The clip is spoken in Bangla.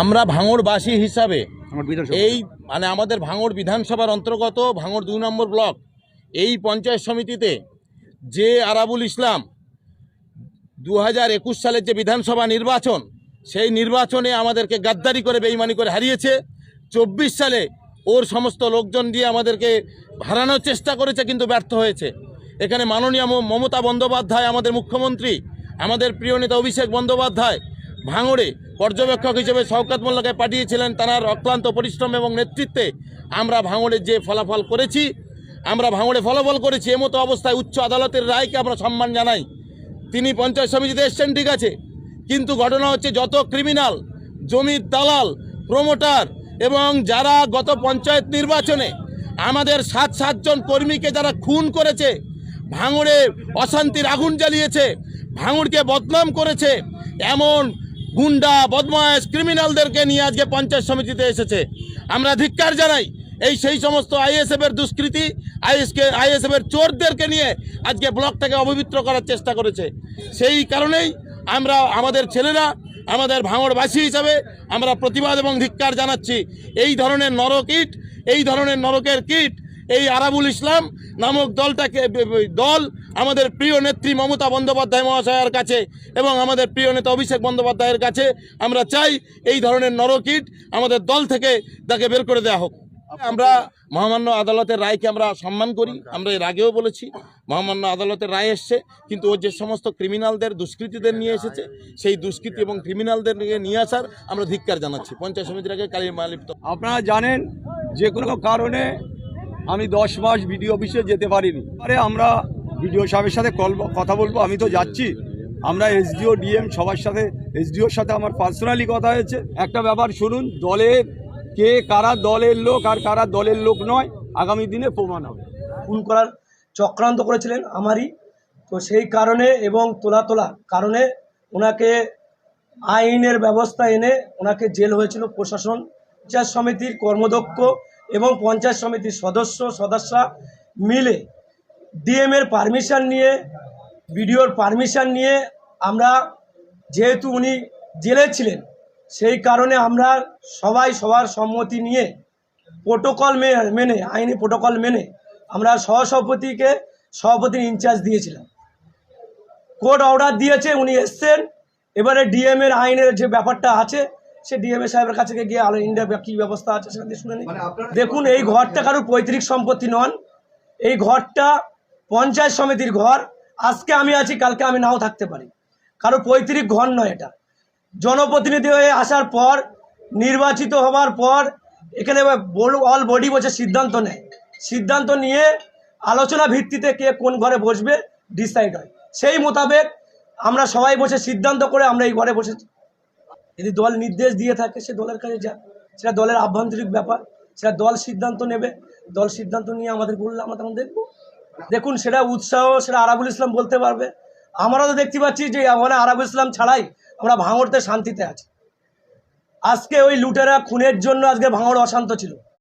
আমরা ভাঙড়বাসী হিসাবে এই মানে আমাদের ভাঙড় বিধানসভার অন্তর্গত ভাঙড় দুই নম্বর ব্লক এই পঞ্চায়েত সমিতিতে যে আরাবুল ইসলাম দু হাজার একুশ সালের যে বিধানসভা নির্বাচন সেই নির্বাচনে আমাদেরকে গাদ্দারি করে বেইমানি করে হারিয়েছে। চব্বিশ সালে ওর সমস্ত লোকজন দিয়ে আমাদেরকে হারানোর চেষ্টা করেছে, কিন্তু ব্যর্থ হয়েছে। এখানে মাননীয় মমতা বন্দ্যোপাধ্যায়, আমাদের মুখ্যমন্ত্রী, আমাদের প্রিয় নেতা অভিষেক বন্দ্যোপাধ্যায় ভাঙড়ে পর্যবেক্ষক হিসেবে শওকত মোল্লাকে পাঠিয়েছিলেন। তার অক্লান্ত পরিশ্রম এবং নেতৃত্বে আমরা ভাঙড়ে যে ফলাফল করেছি, আমরা ভাঙড়ে ফলাফল করেছি এমতো অবস্থায় উচ্চ আদালতের রায়কে আমরা সম্মান জানাই। তিনি পঞ্চায়েত সমিতিতে এসছেন, ঠিক আছে। কিন্তু ঘটনা হচ্ছে, যত ক্রিমিনাল জমির দালাল প্রমোটার এবং যারা গত পঞ্চায়েত নির্বাচনে আমাদের সাত সাতজন কর্মীকে যারা খুন করেছে, ভাঙড়ে অশান্তির আগুন জ্বালিয়েছে, ভাঙড়কে বদনাম করেছে, এমন গুন্ডা বদমাস ক্রিমিনালদেরকে নিয়ে আজকে পঞ্চায়েত সমিতিতে এসেছে। আমরা ধিক্কার জানাই এই সেই সমস্ত আইএসএফের দুষ্কৃতি, আইএসকে, আইএসএফের চোরদেরকে নিয়ে আজকে ব্লকটাকে অপবিত্র করার চেষ্টা করেছে। সেই কারণেই আমরা, আমাদের ছেলেরা আমাদের ভাঙড়বাসী হিসাবে আমরা প্রতিবাদ এবং ধিক্কার জানাচ্ছি। এই ধরনের নরকিট এই ধরনের নরকের কিট, এই আরাবুল ইসলাম নামক দলটাকে, দল আমাদের প্রিয় নেত্রী মমতা বন্দ্যোপাধ্যায় মহাশয়ের কাছে এবং আমাদের প্রিয় নেতা অভিষেক বন্দ্যোপাধ্যায়ের কাছে আমরা চাই এই ধরনের নরকিট আমাদের দল থেকে তাকে বের করে দেওয়া হোক। আমরা মহামান্য আদালতের রায়কে আমরা সম্মান করি আমরা এর আগেও বলেছি মহামান্য আদালতের রায় এসছে কিন্তু ও যে সমস্ত ক্রিমিনালদের দুষ্কৃতীদের নিয়ে এসেছে সেই দুষ্কৃতী এবং ক্রিমিনালদের নিয়ে আসার আমরা ধিক্কার জানাচ্ছি। পঞ্চায়েত সমিতির আগে কালী মালিপ্ত আপনারা জানেন যে কোনো কারণে আমি দশ মাস বিডিও অফিসে যেতে পারিনি। আরে আমরা বিডিও সাহেবের সাথে কল কথা বলব আমি তো যাচ্ছি। আমরা এসডিও ডিএম সবার সাথে এসডিওর সাথে আমার পার্সোনালি কথা হয়েছে। একটা ব্যাপার শুনুন দলের কে কারা দলের লোক আর কারা দলের লোক নয়, আগামী দিনে প্রমাণ হবে। খুন করার চক্রান্ত করেছিলেন আমারই। তো সেই কারণে এবং তোলা তোলা কারণে ওনাকে আইনের ব্যবস্থা এনে ওনাকে জেল হয়েছিল প্রশাসন, পঞ্চায়েত সমিতির কর্মদক্ষ এবং পঞ্চায়েত সমিতির সদস্য, সদস্যা মিলে ডিএম এর পারমিশন নিয়ে, বিডিওর পারমিশন নিয়ে আমরা যেহেতু উনি জেলে ছিলেন সেই কারণে আমরা সবাই সবার সম্মতি নিয়ে প্রোটোকল মেনে আইনি প্রোটোকল মেনে আমরা সহসভাপতিকে সভাপতির ইনচার্জ দিয়েছিলাম। কোর্ট অর্ডার দিয়েছে উনি এসছেন। এবারে ডিএম এর আইনের যে ব্যাপারটা আছে সে ডিএম এ সাহেবের কাছে গিয়ে আলো ইন্ডিয়া কী ব্যবস্থা আছে সেখান শুনে নিই। দেখুন এই ঘরটা কারোর পৈতৃক সম্পত্তি নন। এই ঘরটা পঞ্চায়েত সমিতির ঘর। আজকে আমি আছি কালকে আমি নাও থাকতে পারি। কারও পৈতৃক ঘর নয় এটা। জনপ্রতিনিধি হয়ে আসার পর, নির্বাচিত হওয়ার পর, এখানে অল বডি বসে সিদ্ধান্ত নেয়। সিদ্ধান্ত নিয়ে আলোচনা ভিত্তিতে কে কোন ঘরে বসবে ডিসাইড হয়। সেই মোতাবেক আমরা সবাই বসে সিদ্ধান্ত করে আমরা এই ঘরে বসেছি যদি দল নির্দেশ দিয়ে থাকে, সে দলের কাছে যাক। সেটা দলের আভ্যন্তরিক ব্যাপার। সেটা দল সিদ্ধান্ত নেবে। দল সিদ্ধান্ত নিয়ে আমাদের বললে আমরা তখন দেখব। দেখুন, সেটা উৎসাহ, সেটা আরাবুল ইসলাম বলতে পারবে। আমরা তো দেখতে পাচ্ছি যে আমরা আরাবুল ইসলাম ছাড়াই আমরা ভাঙড়তে শান্তিতে আছি। আজকে ওই লুটেরা খুনের জন্য আজকে ভাঙড় অশান্ত ছিল।